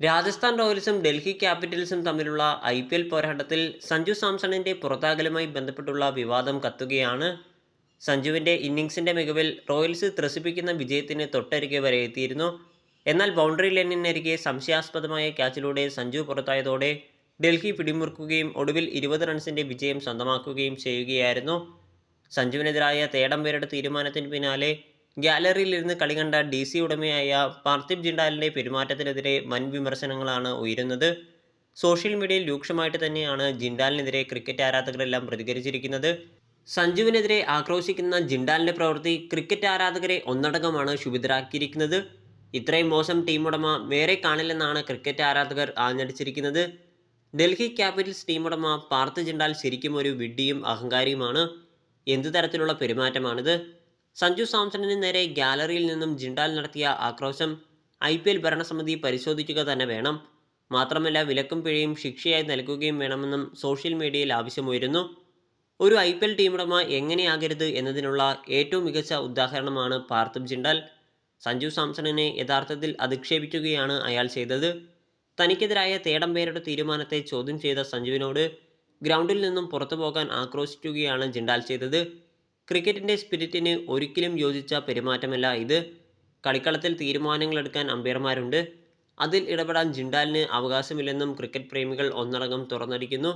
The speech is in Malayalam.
രാജസ്ഥാൻ റോയൽസും ഡൽഹി ക്യാപിറ്റൽസും തമ്മിലുള്ള ഐ പി എൽ പോരാട്ടത്തിൽ സഞ്ജു സാംസണിന്റെ പുറത്താകലുമായി ബന്ധപ്പെട്ടുള്ള വിവാദം കത്തുകയാണ്. സഞ്ജുവിന്റെ ഇന്നിങ്സിന്റെ മികവിൽ റോയൽസ് ത്രസിപ്പിക്കുന്ന വിജയത്തിന് തൊട്ടരികെ വരെ എത്തിയിരുന്നു. എന്നാൽ ബൗണ്ടറി ലൈനിനരികെ സംശയാസ്പദമായ ക്യാച്ചിലൂടെ സഞ്ജു പുറത്തായതോടെ ഡൽഹി പിടിമുറുക്കുകയും ഒടുവിൽ ഇരുപത് റൺസിന്റെ വിജയം സ്വന്തമാക്കുകയും ചെയ്യുകയായിരുന്നു. സഞ്ജുവിനെതിരായ തേടം പേരുടെ തീരുമാനത്തിന് പിന്നാലെ ഗ്യാലറിയിലിരുന്ന് കളി കണ്ട ഡി സി ഉടമയായ പാർത്ഥിബ് ജിണ്ടാലിന്റെ പെരുമാറ്റത്തിനെതിരെ വൻ വിമർശനങ്ങളാണ് ഉയരുന്നത്. സോഷ്യൽ മീഡിയയിൽ രൂക്ഷമായിട്ട് തന്നെയാണ് ജിണ്ടാലിനെതിരെ ക്രിക്കറ്റ് ആരാധകരെല്ലാം പ്രതികരിച്ചിരിക്കുന്നത്. സഞ്ജുവിനെതിരെ ആക്രോശിക്കുന്ന ജിണ്ടാലിന്റെ പ്രവൃത്തി ക്രിക്കറ്റ് ആരാധകരെ ഒന്നടങ്കമാണ് ശുഭിതരാക്കിയിരിക്കുന്നത്. ഇത്രയും മോശം ടീമുടമ വേറെ കാണില്ലെന്നാണ് ക്രിക്കറ്റ് ആരാധകർ ആഞ്ഞടിച്ചിരിക്കുന്നത്. ഡൽഹി ക്യാപിറ്റൽസ് ടീമുടമ പാർത്ഥ ജിണ്ടാൽ ശരിക്കും ഒരു വിഡ്ഢിയും അഹങ്കാരിയുമാണ്. എന്തു തരത്തിലുള്ള പെരുമാറ്റമാണിത്? സഞ്ജു സാംസണിന് നേരെ ഗാലറിയിൽ നിന്നും ജിണ്ടാൽ നടത്തിയ ആക്രോശം ഐ പി എൽ ഭരണസമിതി പരിശോധിക്കുക തന്നെ വേണം. മാത്രമല്ല വിലക്കും പിഴയും ശിക്ഷയായി നൽകുകയും വേണമെന്നും സോഷ്യൽ മീഡിയയിൽ ആവശ്യമുയരുന്നു. ഒരു ഐ പി എൽ ടീമുടമ എങ്ങനെയാകരുത് എന്നതിനുള്ള ഏറ്റവും മികച്ച ഉദാഹരണമാണ് പാർത്ഥിബ് ജിണ്ടാൽ. സഞ്ജു സാംസണിനെ യഥാർത്ഥത്തിൽ അധിക്ഷേപിക്കുകയാണ് അയാൾ ചെയ്തത്. തനിക്കെതിരായ തേടം പേരുടെ തീരുമാനത്തെ ചോദ്യം ചെയ്ത സഞ്ജുവിനോട് ഗ്രൗണ്ടിൽ നിന്നും പുറത്തു പോകാൻ ആക്രോശിക്കുകയാണ് ജിണ്ടാൽ ചെയ്തത്. ക്രിക്കറ്റിന്റെ സ്പിരിറ്റിന് ഒരിക്കലും യോജിച്ച പെരുമാറ്റമല്ല ഇത്. കളിക്കളത്തിൽ തീരുമാനങ്ങൾ എടുക്കാൻ അമ്പയർമാരുണ്ട്. അതിൽ ഇടപെടാൻ ജിണ്ടാലിന് അവകാശമില്ലെന്നും ക്രിക്കറ്റ് പ്രേമികൾ ഒന്നടങ്കം തുറന്നടിക്കുന്നു.